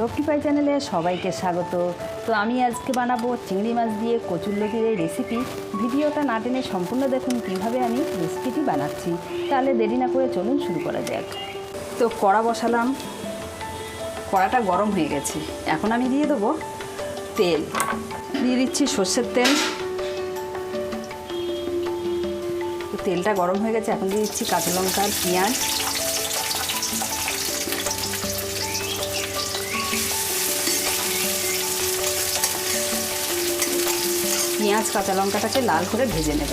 লক্ষ্মীপাই চ্যানেলে সবাইকে স্বাগত। তো আমি আজকে বানাবো চিংড়ি মাছ দিয়ে কচুরলতির এই রেসিপি ভিডিওটা না টেনে সম্পূর্ণ দেখুন কীভাবে আমি রেসিপিটি বানাচ্ছি। তাহলে দেরি না করে চলুন শুরু করা যাক। তো কড়া বসালাম। কড়াটা গরম হয়ে গেছে। এখন আমি দিয়ে দেবো তেল। দিয়ে দিচ্ছি সর্ষের তেল। তেলটা গরম হয়ে গেছে। এখন দিয়ে দিচ্ছি কাঁচা লঙ্কা পেঁয়াজ। পেঁয়াজ, কাঁচা লঙ্কাটাকে লাল করে ভেজে নেব।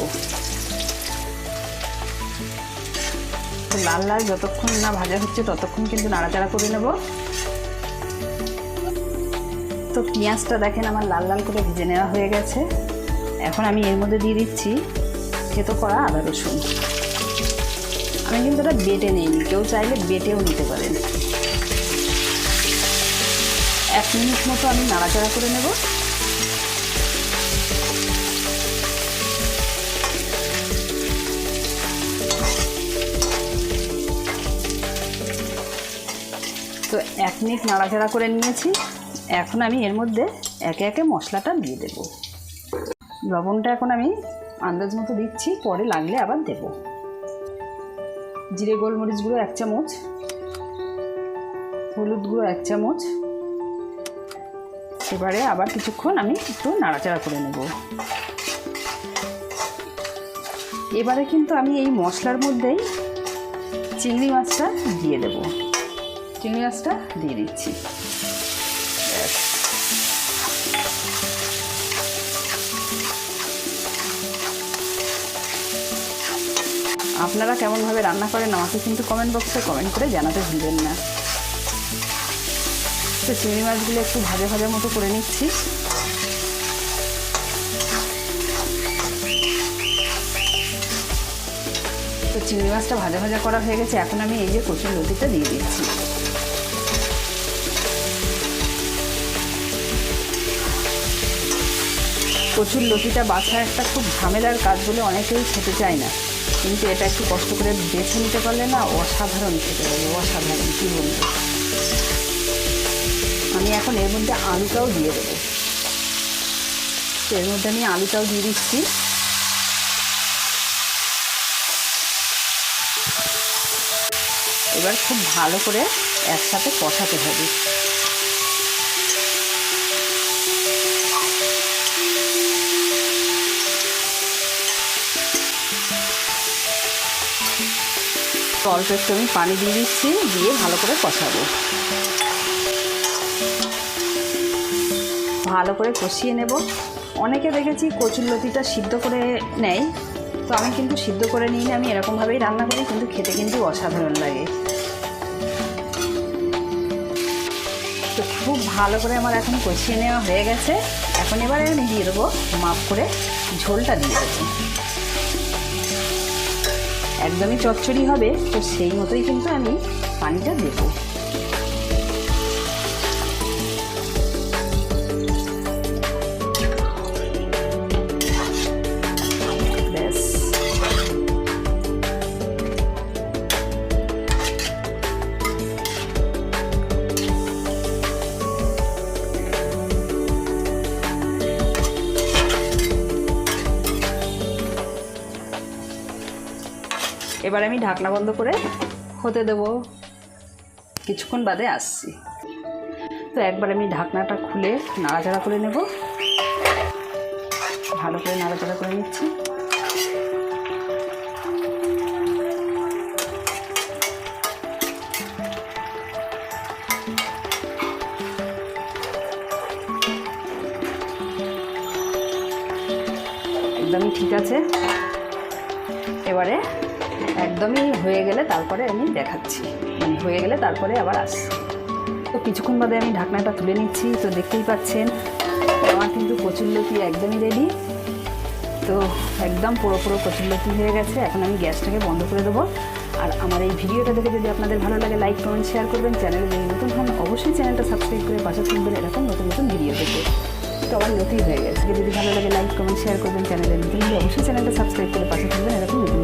লাল লাল যতক্ষণ না ভাজা হচ্ছে, ততক্ষণ কিন্তু নাড়াচাড়া করে নেব। তো পেঁয়াজটা দেখেন আমার লাল লাল করে ভেজে নেওয়া হয়ে গেছে। এখন আমি এর মধ্যে দিয়ে দিচ্ছি থেতো করা আদা রসুন। আমি কিন্তু এটা বেটে নিইনি, কেউ চাইলে বেটেও নিতে পারেন। এক মিনিট মতো আমি নাড়াচাড়া করে নেব। তো এক মিনিট নাড়াচাড়া করে নিয়েছি। এখন আমি এর মধ্যে একে একে মশলাটা দিয়ে দেব। লবণটা এখন আমি আন্দাজ মতো দিচ্ছি, পরে লাগলে আবার দেব। জিরে, গোলমরিচ গুঁড়ো এক চামচ, হলুদ গুঁড়ো এক চামচ। এবারে আবার কিছুক্ষণ আমি একটু নাড়াচাড়া করে নেব। এবারে কিন্তু আমি এই মশলার মধ্যেই চিংড়ি মাছটা দিয়ে দেব। চিংড়ি মাছটা দিয়ে দিচ্ছি। আপনারা কেমনভাবে রান্না করেন আমাকে কিন্তু কমেন্ট বক্সে কমেন্ট করে জানাতে ভুলবেন না। তো চিংড়ি মাছগুলো একটু ভাজা ভাজা মতো করে নিচ্ছি। তো চিংড়ি মাছটা ভাজা ভাজা করা হয়ে গেছে, এখন আমি এই যে কচুর লতিটা দিয়ে দিচ্ছি। কচুর লতিটা বাছা একটা খুব ঝামেলার কাজ বলে অনেকেই খেতে চায় না। কিন্তু এটা একটু কষ্ট করে বেছে নিতে পারলে না অসাধারণ খেতে পারবে অসাধারণ, কী বলব? আমি এখন এর মধ্যে আলুটাও দিয়ে দেবো। এর মধ্যে আমি আলুটাও দিয়ে দিচ্ছি। এবার খুব ভালো করে একসাথে কষাতে হবে। অল্প একটু আমি পানি দিয়ে দিচ্ছি, দিয়ে ভালো করে কষাবো। ভালো করে কষিয়ে নেব। অনেকে দেখেছি কচুর লতিটা সিদ্ধ করে নেয়, তো আমি কিন্তু সিদ্ধ করে নিই না, আমি এরকমভাবেই রান্না করি, কিন্তু খেতে কিন্তু অসাধারণ লাগে। তো খুব ভালো করে আমার এখন কষিয়ে নেওয়া হয়ে গেছে। এখন এবারে আমি দিয়ে দেবো মাপ করে ঝোলটা দিয়ে দেবো। একদমই চচ্চড়ি হবে তো সেই মতোই কিন্তু আমি পানিটা দেবো। এবার আমি ঢাকনা বন্ধ করে হতে দেবো। কিছুক্ষণ বাদে আসছি। তো একবার আমি ঢাকনাটা খুলে নাড়াচাড়া করে নেব। ভালো করে নাড়াচাড়া করে নিচ্ছি। একদমই ঠিক আছে। এবারে একদমই হয়ে গেলে তারপরে আমি দেখাচ্ছি। হয়ে গেলে তারপরে আবার আসছি। তো কিছুক্ষণ বাদে আমি ঢাকনাটা তুলে নিচ্ছি, তো দেখতেই পাচ্ছেন, আমার কিন্তু কচুরলতি একদমই রেডি তো একদম পুরো পুরো কচুরলতি হয়ে গেছে, এখন আমি গ্যাসটাকে বন্ধ করে দেবো। আর আমার এই ভিডিওটা দেখে যদি আপনাদের ভালো লাগে, লাইক, কমেন্ট শেয়ার করবেন। চ্যানেলে যদি নতুন হন, অবশ্যই চ্যানেলটা সাবস্ক্রাইব করে পাশে থাকবেন এরকম নতুন নতুন ভিডিও দেখে তো আমার লতি হয়ে গেছে। যদি ভালো লাগে, লাইক, কমেন্ট শেয়ার করবেন চ্যানেলে, নতুন অবশ্যই চ্যানেলটা সাবস্ক্রাইব করে পাশে থাকবেন এরকম নতুন